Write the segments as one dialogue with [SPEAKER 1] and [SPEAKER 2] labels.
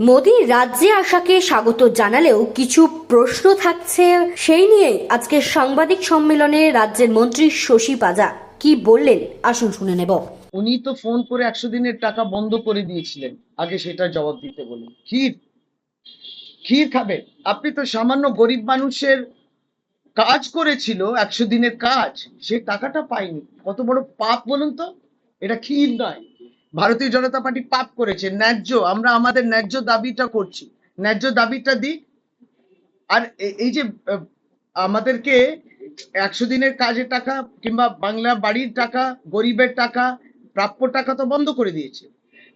[SPEAKER 1] মোদী রাজ্যে আসাকে স্বাগত জানালেও কিছু প্রশ্ন থাকছে সেই নিয়ে আজকে সাংবাদিক সম্মেলনে রাজ্যের মন্ত্রী শশী পাজা কি বললেন? আসুন শুনে নেব।
[SPEAKER 2] উনি তো ফোন করে একশো দিনের টাকা বন্ধ করে দিয়েছিলেন। আগে সেটা জবাব দিতে বলুন। ক্ষীর। ক্ষীর খাবেন আপনি তো সামান্য গরিব মানুষের কাজ করেছিল, একশো দিনের কাজ। সে টাকাটা পায়নি। কত বড় পাপ বলুন তো? এটা ক্ষীর নয়। ভারতীয় জনতা পার্টি পাপ করেছে, ন্যায্য, আমরা আমাদের ন্যায্য দাবিটা করছি। ন্যায্য দাবিটা দিক। আর এই যে আমাদেরকে একশো দিনের কাজের টাকা কিংবা বাংলা বাড়ির টাকা, গরিবের টাকা, প্রাপ্য টাকা তো বন্ধ করে দিয়েছে।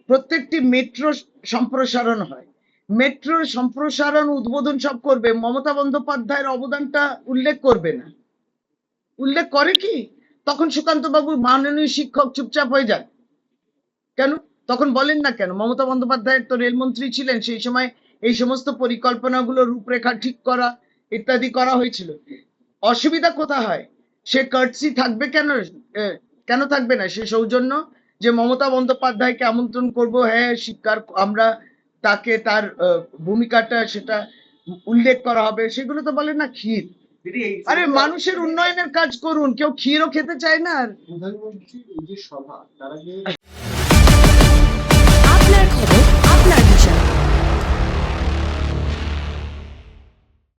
[SPEAKER 2] প্রত্যেকটি মেট্রো সম্প্রসারণ হয়। মেট্রোর সম্প্রসারণ উদ্বোধন সব করবে, মমতা বন্দ্যোপাধ্যায়ের অবদানটা উল্লেখ করবে না। উল্লেখ করে কি? তখন সুকান্ত বাবু মাননীয় শিক্ষক চুপচাপ হয়ে যান। কেন? তখন বলেন না কেন? মমতা বন্দ্যোপাধ্যায় তো রেলমন্ত্রী ছিলেন সেই সময় এই সমস্ত পরিকল্পনাগুলো রূপরেখা ঠিক করা ইত্যাদি করা হয়েছিল। অসুবিধা কোথা হয়? সে কার্টসি থাকবে কেন? কেন থাকবে না? সে সৌজন্য যে মমতা বন্দ্যোপাধ্যায়কে আমন্ত্রণ করব হ্যাঁ স্বীকার আমরা তাকে তার ভূমিকাটা সেটা উল্লেখ করা হবে। সেগুলো তো বলে না ক্ষীর। আরে মানুষের উন্নয়নের কাজ করুন কেউ ক্ষীরও খেতে চায় না আর।
[SPEAKER 3] প্রধানমন্ত্রীর এই যে সভা তার আগে